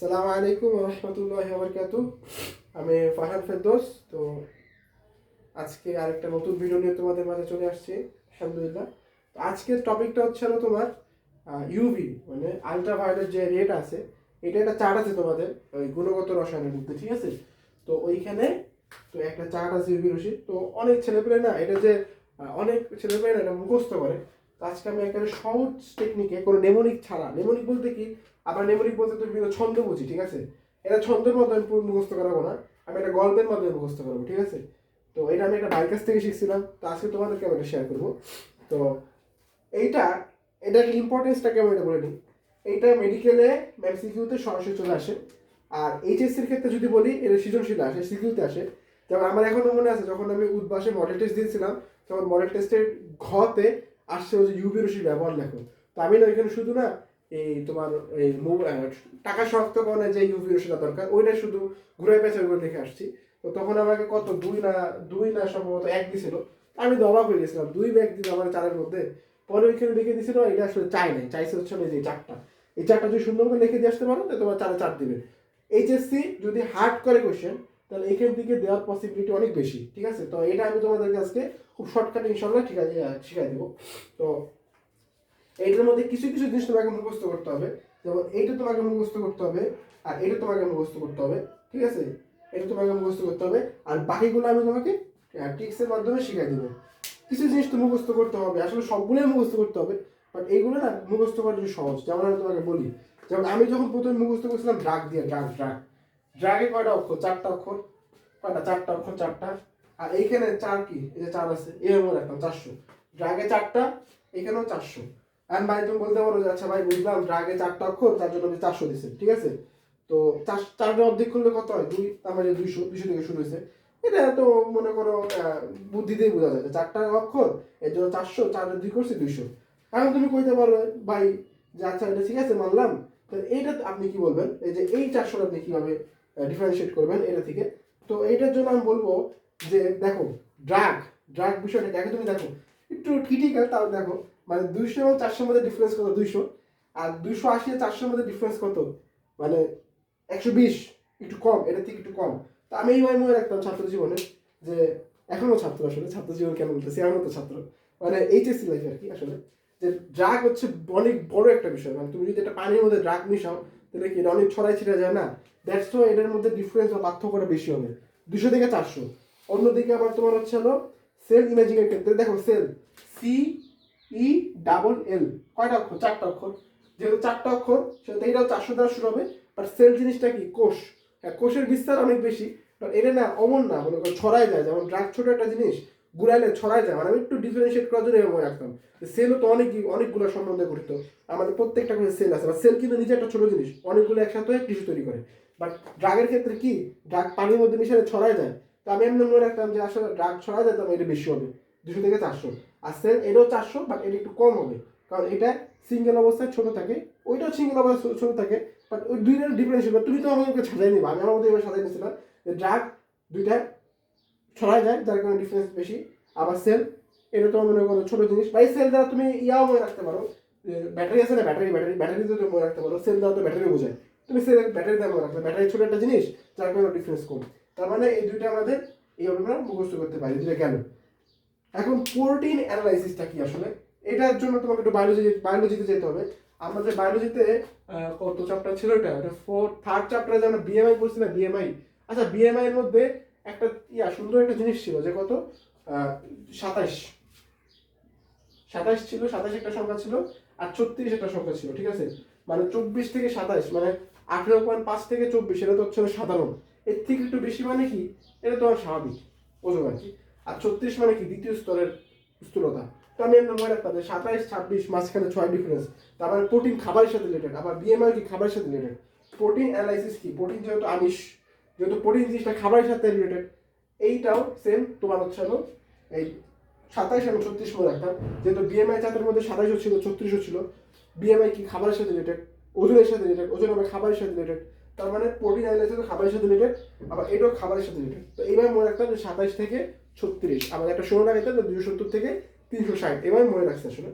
সালাম আলাইকুম রহমতুল্লাহ বরকাত আমি ফারহান ফেরদোস। তো আজকে আরেকটা নতুন ভিডিও নিয়ে তোমাদের মাঝে চলে আসছি, আলহামদুলিল্লাহ। তো আজকের টপিকটা হচ্ছে হলো তোমার ইউভি মানে আলট্রাভায়োলেট যে রেট আছে, এটা একটা চার্ট আছে তোমাদের, ওই গুণগত রসায়নের মধ্যে, ঠিক আছে? তো ওইখানে তো একটা চার্ট আছে ইউভি রশ্মি। তো অনেক ছেলেপেলে না, এটা যে অনেক ছেলেপেলে না, এটা মুখস্থ করে। তো আজকে আমি একেবারে সহজ টেকনিকে কোনো নেমোনিক ছাড়া নেমোনিক বলতে কি? আবার নেমনিক বলতে বিভিন্ন ছন্দ বুঝি, ঠিক আছে? এটা ছন্দের মাধ্যমে মুখস্থ করাবো না, আমি একটা গল্পের মাধ্যমে মুখস্থ করব, ঠিক আছে? তো এটা আমি একটা ভাইয়ের থেকে শিখছিলাম, তো আজকে তোমাদেরকে আমি এটা শেয়ার করব। তো এইটা এটার ইম্পর্টেন্সটা কেমন এটা বলে নিই এইটা মেডিকেলে ম্যামসিকিউতে সরাসরি চলে আসে। আর এইচএসসির ক্ষেত্রে যদি বলি, এটা সৃজনশীল আসে সিকিউতে আসে। যেমন আমার এখনও মনে আছে, যখন আমি উদ্বাসে মডেল টেস্ট দিয়েছিলাম, তখন মডেল টেস্টের ঘতে আসছে যে ইউভি রশ্মি ব্যবহার লেখো। তো আমি না এখানে শুধু না এই তোমার, এই টাকা শনাক্তকরণে যে ইউভি রশ্মিটা দরকার, ওইটা শুধু ঘুরে পেঁচা করে দেখে আসছি। তো তখন আমাকে কত দুই না দুই না সম্ভবত এক দিছিল। আমি তো অবাক হয়ে গেছিলাম, দুই ব্যাগ দিল আমার চারের মধ্যে। পরে ওইখানে লিখে দিছিল, এটা আসলে চাই নাই, চাইছে হচ্ছে যে চারটা। এই চারটা যদি সুন্দর করে লিখে দিয়ে আসতে পারো তাহলে তোমার চারে চার দিবে। এইচএসসি যদি হার্ড করে কোশ্চেন তাহলে এখান থেকে দেওয়ার পসিবিলিটি অনেক বেশি, ঠিক আছে? তো এটা আমি তোমাদেরকে আজকে খুব শর্টকাটে ইনশাল্লাহ ঠিক আছে শিখাই দেবো। তো এইটার মধ্যে কিছু কিছু জিনিস তোমাকে মুখস্থ করতে হবে। যেমন এইটা তোমাকে মুখস্থ করতে হবে আর এটা তোমাকে মুখস্থ করতে হবে, ঠিক আছে? এটা তোমাকে মুখস্থ করতে হবে আর বাকিগুলো আমি তোমাকে ট্রিক্সের মাধ্যমে শিখাই দেবো। কিছু জিনিস তো মুখস্থ করতে হবে, আসলে সবগুলোই মুখস্থ করতে হবে বাট এইগুলো না মুখস্থ করা একটু সহজ। যেমন আমি তোমাকে বলি, যেমন আমি যখন প্রথমে মুখস্থ করছিলাম ড্রাগ দিয়ে ড্রাগ ড্রাগ ড্রাগে কয়টা অক্ষর? চারটা অক্ষর। কয়টা? চারটা অক্ষর, চারটা। আর এইখানে চার কি? এই যে চার আছে এর মধ্যে রাখতাম চারশো। ড্রাগে চারটা, এখানেও চারশো। আর ভাই তুমি বলতে পারো যে আচ্ছা ভাই বুঝলাম ড্রাগে চারটা অক্ষর তার জন্য আপনি চারশো দিচ্ছেন ঠিক আছে? তো চার চারটা অর্ধেক করলে কত হয়? দুই তার মানে দুইশো দুইশো থেকে শুরু হয়েছে। এটা তো মনে করো আহ, বুদ্ধিতেই বোঝা যায় চারটা অক্ষর এর জন্য চারশো চারের দুই করছে দুইশো। এখন তুমি কইতে পারো ভাই যে আচ্ছা এটা ঠিক আছে মানলাম। তো এইটা আপনি কি বলবেন? এই যে এই চারশোটা আপনি কীভাবে ডিফারেন্সিয়েট করবেন এটা থেকে? তো এইটার জন্য আমি বলব যে দেখো ড্রাগ ড্রাগ বিষয়টা দেখো তুমি দেখো। একটু ক্রিটিক্যাল তাও দেখো। মানে দুইশো এবং চারশোর মধ্যে ডিফারেন্স কত? দুইশো। আর দুইশো আশি চারশোর মধ্যে ডিফারেন্স কত? মানে একশো বিশ, একটু কম এটা থেকে একটু কম। তো আমি এইভাবে মনে রাখতাম ছাত্র জীবনে যে এখনও ছাত্র আসলে ছাত্র জীবন কেন বলতেছি এখনও তো ছাত্র। মানে এইচএসসি লাইফ আর কি আসলে। যে ড্রাগ হচ্ছে অনেক বড় একটা বিষয়। মানে তুমি যদি একটা পানির মধ্যে ড্রাগ মিশাও, তাহলে কি অনেক ছড়াই ছিটা যায় না? দ্যাটস ওয়াই এটার মধ্যে ডিফারেন্স বা পার্থক্যটা বেশি হবে। দুশো থেকে চারশো। অন্যদিকে আবার তোমার হচ্ছে হলো সেল ইমেজিং এর ক্ষেত্রে, দেখো cell C E double L কয়টা অক্ষর? চারটা অক্ষর। যেহেতু চারটা অক্ষর, সেহেতু এইটাও চারশো দ্বারা শুরু হবে। বাট সেল জিনিসটা কি? কোষ। হ্যাঁ কোষের বিস্তার অনেক বেশি। বাট এটা না অমন না, মনে করো ছড়ায় যায়। যেমন ড্রাগ ছোট একটা জিনিস, গুড়াইলে ছড়ায় যায়। মানে আমি একটু ডিফারেন্সিয়েট করার জন্য মনে রাখতাম সেলও তো অনেক অনেকগুলো সম্বন্ধে গঠিত। আমাদের প্রত্যেকটা করে সেল আছে। বা সেল কিন্তু নিজে একটা ছোট জিনিস। অনেকগুলো একসাথে হয়ে টিস্যু তৈরি করে। বাট ড্রাগের ক্ষেত্রে কি? ড্রাগ পানির মধ্যে মিশালে ছড়ায় যায়। তো আমি এমনি মনে রাখতাম যে আসলে ড্রাগ ছড়ায় যায় তবে এটা বেশি হবে। দুশো থেকে চারশো। আর সেল এটাও চারশো বাট এটা একটু কম হবে। কারণ এটা সিঙ্গেল অবস্থায় ছোট থাকে। ওইটাও সিঙ্গেল অবস্থায় ছোট থাকে বাট ওই দুইটার ডিফারেন্স হবে। তুমি তো আমাকে সাজাই নিবা, আমি আমার মধ্যে এবার সাজাই নিয়েছিলাম যে ড্রাগ দুইটা ছড়ায় যায়, যার কারণে ডিফারেন্স বেশি। আবার সেল এটা তো মনে করো ছোটো জিনিস। বা এই সেল দ্বারা তুমি ইয়াও মনে রাখতে পারো। ব্যাটারি আছে না ব্যাটারি ব্যাটারি ব্যাটারি তো মনে রাখতে পারো। সেল দ্বারা তো ব্যাটারি বোঝায়। তুমি সেল ব্যাটারি দ্বারা মনে রাখতে ব্যাটারি ছোটো একটা জিনিস, যার কারণে ডিফারেন্স কম। তার মানে এই দুইটা আমাদের এইভাবে আমরা মুখস্থ করতে পারি, দুইটা গেল এখন প্রোটিন অ্যানালাইসিসটা কি আসলে? এটার জন্য তোমাকে একটু বায়োলজি বায়োলজিতে যেতে হবে। আমাদের বায়োলজিতে কত চ্যাপ্টার ছিল এটা? এটা ফোর থার্ড চ্যাপ্টারে যে আমরা বিএমআই পড়ছি না বিএমআই আচ্ছা বিএমআই এর মধ্যে একটা, ইয়া, সুন্দর একটা জিনিস ছিল যে কত? সাতাইশ। সাতাইশ ছিল, সাতাইশ একটা সংখ্যা ছিল, আর ছত্রিশ একটা সংখ্যা ছিল, ঠিক আছে? মানে চব্বিশ থেকে সাতাইশ মানে আঠেরো পয়েন্ট পাঁচ থেকে চব্বিশ, এটা তো হচ্ছে সাধারণ। এর থেকে একটু বেশি মানে কি? এটা তোমার স্বাভাবিক। ওজন আর কি। আর ছত্রিশ মানে কি? দ্বিতীয় স্তরের স্থূলতা। তো আমি এমনি মনে রাখতাম যে সাতাইশ, ছাব্বিশ, মাঝখানে ছয় ডিফারেন্স তার মানে প্রোটিন খাবারের সাথে রিলেটেড আবার বিএমআই কি খাবারের সাথে রিলেটেড প্রোটিন অ্যানালাইসিস কি? প্রোটিন যেহেতু আমিষ, যেহেতু প্রোটিন জিনিসটা খাবারের সাথে রিলেটেড এইটাও সেম তোমার হচ্ছে হলো এই সাতাইশ এবং ছত্রিশ মনে রাখতাম। যেহেতু বিএমআই চাঁদের মধ্যে সাতাইশও ছিল, ছত্রিশও ছিল বিএমআই কি খাবারের সাথে রিলেটেড ওজনের সাথে রিলেটেড ওজন আবার খাবারের সাথে রিলেটেড তার মানে প্রোটিন অ্যানালাইসিস খাবারের সাথে রিলেটেড আবার এটাও খাবারের সাথে রিলেটেড তো এইভাবে মনে রাখতাম যে সাতাইশ থেকে ছত্রিশ। আবার একটা ষোলো লাগাইতাম দুশো সত্তর থেকে তিনশো ষাট। এভাবে মনে রাখছে আসলে।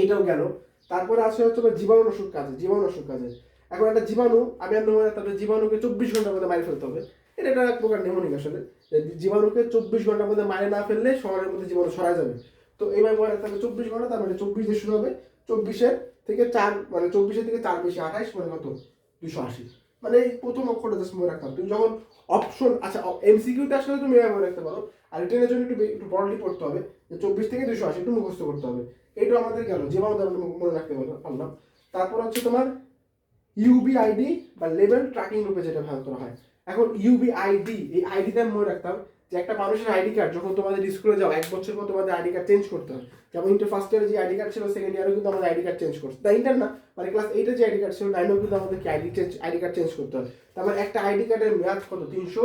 এইটাও গেল। তারপরে আসে হচ্ছে আবার জীবাণুনাশক কাজে জীবাণুনাশক কাজে। এখন একটা জীবাণু, আমি আর নেমোনিয়া তাহলে জীবাণুকে চব্বিশ ঘণ্টার মধ্যে মারি ফেলতে হবে। এটা একটা এক প্রকার নেমোনিক আসলে। জীবাণুকে চব্বিশ ঘণ্টার মধ্যে মারে না ফেললে শহরের মধ্যে জীবাণু ছড়া যাবে। তো এইভাবে মনে রাখতে হবে, চব্বিশ ঘণ্টা, তার মানে চব্বিশ দিয়ে শুরু হবে। চব্বিশের থেকে চার মানে চব্বিশের থেকে চার বেশি আঠাইশ মানে কত? দুশো আশি। মানে এই প্রথম অক্ষরটা জাস্ট মনে রাখতাম তুমি যখন অপশন আচ্ছা এমসিকিউটা আসলে তুমি এভাবে রাখতে পারো। আর রিটেনের জন্য একটু একটু ব্রডলি পড়তে হবে। যে চব্বিশ থেকে দুশো আশি একটু মুখস্থ করতে হবে। এটা আমাদের গেল। যেভাবে দ্বারা মনে রাখতে পারলাম। তারপর হচ্ছে তোমার ইউবি আইডি বা লেভেল ট্র্যাকিং রূপে যেটা ব্যবহার করা হয়। এখন ইউবি আইডি এই আইডিটা মনে রাখতাম যে একটা মানুষের আইডি কার্ড যখন তোমাদের স্কুলে যাও এক বছর পর তোমাদের আইডি কার্ড চেঞ্জ করতে হয় যেমন ইন্টার ফার্স্ট ইয়ারে যে আইডি কার্ড ছিল সেকেন্ড ইয়ারেও কিন্তু আমাদের আইডি কার্ড চেঞ্জ করছে তাই ইন্টার না মানে ক্লাস এইটে যে আইডি কার্ড ছিল নাইনেও কিন্তু আমাদেরকে ID change ID card change করতে হয় তার মানে একটা আইডি কার্ডের মেয়াদ কত তিনশো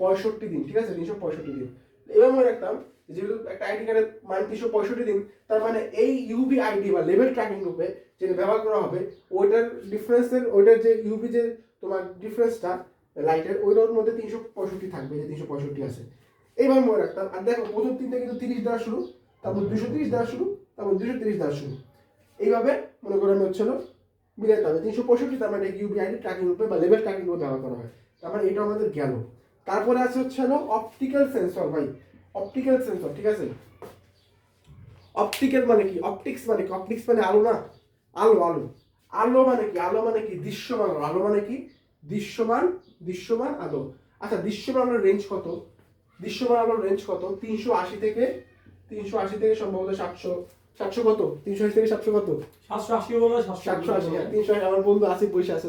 পঁয়ষট্টি দিন ঠিক আছে তিনশো পঁয়ষট্টি দিন এবার মনে রাখতাম যেহেতু একটা আইডি কার্ডের মান তিনশো পঁয়ষট্টি দিন তার মানে এই ইউবি আইডি বা লেভেল ট্র্যাকিং রূপে যেটা ব্যবহার করা হবে ওইটার ডিফারেন্সের ওইটার যে ইউবি যে তোমার ডিফারেন্সটা লাইটের ওইটার মধ্যে তিনশো পঁয়ষট্টি থাকবে যে তিনশো পঁয়ষট্টি আছে এইভাবে মনে রাখতাম। আর দেখো প্রথম তিনটা কিন্তু তিরিশ দ্বারা শুরু, তারপর দুশো তিরিশ দ্বারা শুরু, তারপর দুশো তিরিশ দ্বারা শুরু। এইভাবে মনে করে আমি হচ্ছিল মিলাইতে হবে। তিনশো পঁয়ষট্টি, তার মানে ইউবিআইডি ট্র্যাকিং রূপে বা লেভেল ট্র্যাকিং রূপে ব্যবহার করা হয়। তার মানে এটা আমাদের গেল তারপরে আছে হচ্ছে হলো অপটিক্যাল সেন্সর ভাই। অপটিক্যাল সেন্সর ঠিক আছে? অপটিক্যাল মানে কি? অপটিক্স মানে কি? অপটিক্স মানে আলো না? আলো আলো। আলো মানে কি? আলো মানে কি? দৃশ্যমান আলো। মানে কি? দৃশ্যমান দৃশ্যমান আলো। আচ্ছা দৃশ্যমান রেঞ্জ কত? দৃশ্যমান আলোর রেঞ্জ কত? তিনশো আশি থেকে তিনশো আশি থেকে সম্ভবত সাতশো সাতশো কত? তিনশো আশি থেকে সাতশো কত? সাতশো আশি সাতশো আশি। হ্যাঁ তিনশো আশি। আমার বন্ধু আছে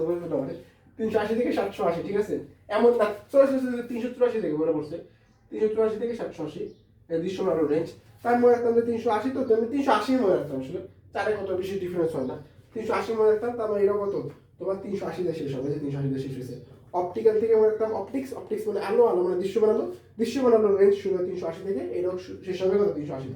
বলবে না মানে তিনশো আশি থেকে সাতশো আশি ঠিক আছে? এমন না চুরাশি তিনশো চুরাশি থেকে মনে পড়ছে। তিনশো চুরাশি থেকে সাতশো আশি দৃশ্যমান আলোর রেঞ্জ তার মনে রাখতাম যে তিনশো আশি তো আমি তিনশো আশি মনে রাখতাম আসলে। চারে কত বেশি ডিফারেন্স হয় না। তিনশো আশি মনে রাখতাম তার মানে এরকম কত? তোমার তিনশো আশিতে শেষ হবে যে তিনশো আশিতে শেষ হয়েছে। অপটিক্যাল থেকে মনে রাখতাম অপটিক্স অপটিক্স মানে আলো আলো মানে দৃশ্যমান আলো দৃশ্যমান রেঞ্জ শুরু হয় তিনশো আশি থেকে শেষ হবে কত? তিনশো আশি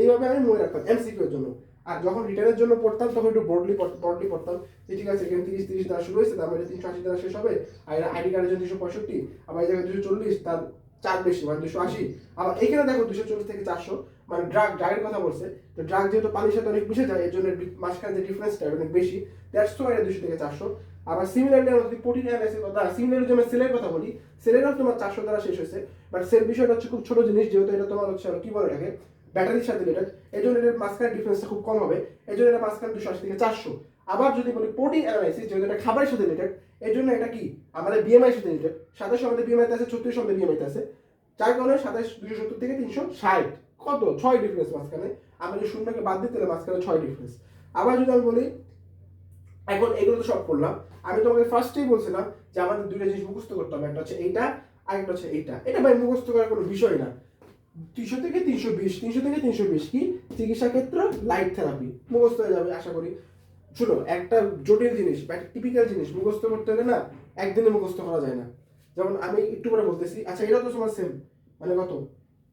এইভাবে আমি মনে রাখতাম এমসিকিউ এর জন্য। আর যখন রিটার্নের জন্য পড়তাম, তখন একটু ব্রডলি ব্রডলি পড়তাম যে, ঠিক আছে এখানে তিরিশ তিরিশ দ্বারা শুরু হয়েছে, তার মানে তিনশো আশি দ্বারা শেষ হবে। আর আইডি কার্ডের জন্য দুশো পঁয়ষট্টি, আবার এই জায়গায় দুশো চল্লিশ, তার চার বেশি মানে দুশো আশি। আবার এখানে দেখো দুশো চল্লিশ থেকে চারশো মানে ড্রাগ ড্রাগের কথা বলছে। তো ড্রাগ যেহেতু পানির সাথে অনেক মিশে যায়, এর জন্য মাঝখানে যে ডিফারেন্সটা অনেক বেশি তো এটা দুশো থেকে চারশো। আবার সিমিলারলি আমরা যদি প্রোটিন অ্যানালাইসিস কথা সিমিলারলি যদি আমরা সেলের কথা বলি সেলেরও তোমার চারশো দ্বারা শেষ হয়েছে। বাট সেল বিষয়টা হচ্ছে খুব ছোট জিনিস, যেহেতু এটা তোমার হচ্ছে কি বলে এটাকে? ব্যাটারির সাথে রিলেটেড এই জন্য এটার মাঝখানে ডিফারেন্সটা খুব কম হবে। এই জন্য এটা মাঝখানে দুশো আশি থেকে চারশো। আবার যদি বলি প্রোটিন অ্যানালাইসিস যেহেতু এটা খাবারের সাথে রিলেটেড এই জন্য এটা কি? আমাদের বিএমআই সাথে রিলেটেড সাতাশ আমাদের বিএমআইতে আছে ছত্রিশ আমাদের বিএমআইতে আছে। যার কারণে সাতাশ দুশো সত্তর থেকে তিনশো ষাট। কত? ছয় ডিফারেন্স মাঝখানে। আমি যদি শূন্যকে বাদ দিতে তাহলে মাঝখানে ছয় ডিফারেন্স আবার যদি আমি বলি, এখন এগুলো তো সব করলাম। আমি তোমাকে ফার্স্টেই বলছিলাম যে আমাদের দুইটা জিনিস মুখস্থ করতে হবে। একটা হচ্ছে এইটা আর একটা হচ্ছে এইটা। এটা ভাই মুখস্থ করার কোনো বিষয় না। তিনশো থেকে তিনশো বিশ, তিনশো থেকে তিনশো বিশ কি? চিকিৎসা ক্ষেত্র লাইট থেরাপি মুখস্থ হয়ে যাবে, আশা করি। শুনো, একটা জটিল জিনিস বা একটা টিপিক্যাল জিনিস, মুখস্থ করতে হলে না, একদিনে মুখস্থ করা যায় না। যেমন আমি একটু করে বলতেছি আচ্ছা এটা তো তোমার সেম মানে কত?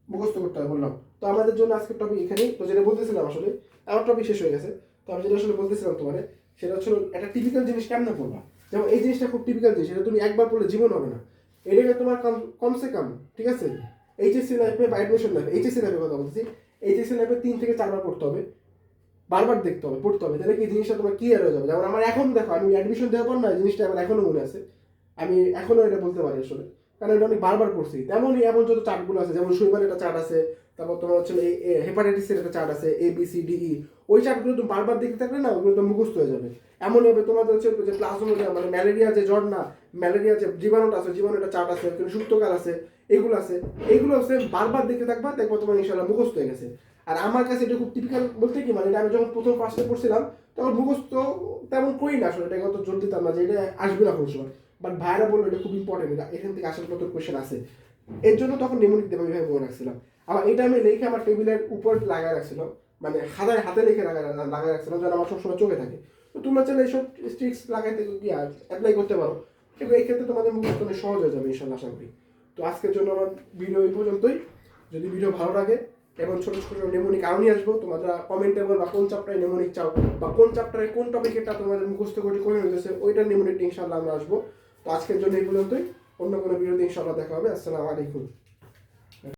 মুখস্থ করতে হবে বললাম। তো আমাদের জন্য আজকের টপিক এখানেই। তো যেটা বলতেছিলাম আসলে, আমার টপিক শেষ হয়ে গেছে। তো আমি যেটা আসলে বলতেছিলাম তোমারে, সেটা হচ্ছে, একটা টিপিক্যাল জিনিস কেমন পড়বা যেমন এই জিনিসটা খুব টিপিক্যাল জিনিস, এটা তুমি একবার পড়লে জীবন হবে না। এটাকে তোমার কম কমসে কম, ঠিক আছে? এইচএসসি লাইফে বা অ্যাডমিশন লাইফে এইচএসসি লাইফে কথা বলতেছি। এইচএসসি লাইফে তিন থেকে চারবার পড়তে হবে। বারবার দেখতে হবে, পড়তে হবে। তাহলে কি জিনিসটা তোমার ক্লিয়ার হয়ে যাবে? যেমন আমার এখন দেখো, আমি অ্যাডমিশন দেওয়ার পর না জিনিসটা আমার এখনও মনে আছে। আমি এখনও এটা বলতে পারি আসলে। কারণ এটা অনেক বারবার পড়ছি। তেমনই এমন যত চার্টগুলো আছে, যেমন শৈবাল একটা চার্ট আছে তারপর তোমার হচ্ছে হেপাটাইটিসের একটা চার্ট আছে A B C D E ওই চার্টগুলো তুমি বারবার দেখতে থাকলে না, ওগুলো তো মুখস্থ হয়ে যাবে। এমন হবে তোমাদের হচ্ছে যে প্লাজমোডিয়াম মানে ম্যালেরিয়া যে জ্বর না ম্যালেরিয়া যে জীবাণুটা আছে, জীবাণুটা চার্ট আছে কিন্তু সুপ্তকাল আছে, এগুলো আছে, এগুলো হচ্ছে বারবার দেখতে থাকবা, দেখব তোমার ইনশাল্লাহ মুখস্থ হয়ে গেছে। আর আমার কাছে এটা খুব টিপিক্যাল বলতে কি মানে আমি যখন প্রথম ফার্স্টে পড়ছিলাম, তখন মুখস্থ তেমন করি না, আসলে এটা অত জোর দিতাম না যে এটা আসবে না কোনো সময়। বাট ভাইরা বলল এটা খুব ইম্পর্টেন্ট এখান থেকে আসার মতো কোয়েশ্চেন আছে। এর জন্য তখন নেমনিক দেব আমি মনে রাখছিলাম। আবার এটা আমি লিখে আমার টেবিলের উপর লাগায় রাখছিলাম মানে হাতে হাতে লিখে লাগা লাগায় রাখছিলাম যেন আমার সবসময় চোখে থাকে। তো তোমরা চাইলে এইসব স্ট্রিক্স লাগাইতে কি অ্যাপ্লাই করতে পারো। কিন্তু এই ক্ষেত্রে তোমাদের মুখস্থ সহজ হয়ে যাবে ইনশাল্লাহ আশা করি। তো আজকের জন্য আমার ভিডিও এই পর্যন্তই। যদি ভিডিও ভালো লাগে, এবং ছোট ছোট নেমনিক আরও নিয়ে আসব, তোমরা কমেন্টে বলবা কোন চ্যাপ্টারে নেমনিক চাও, বা কোন চ্যাপ্টারে কোন টপিকেরটা তোমাদের মুখস্থ করে করে নিতেছে ওইটার নেমনিক ইনশাল্লাহ আমরা আসব। তো আজকের জন্য এই পর্যন্তই। অন্য কোনো ভিডিওতে ইনশাল্লাহ দেখা হবে। আসসালামু আলাইকুম।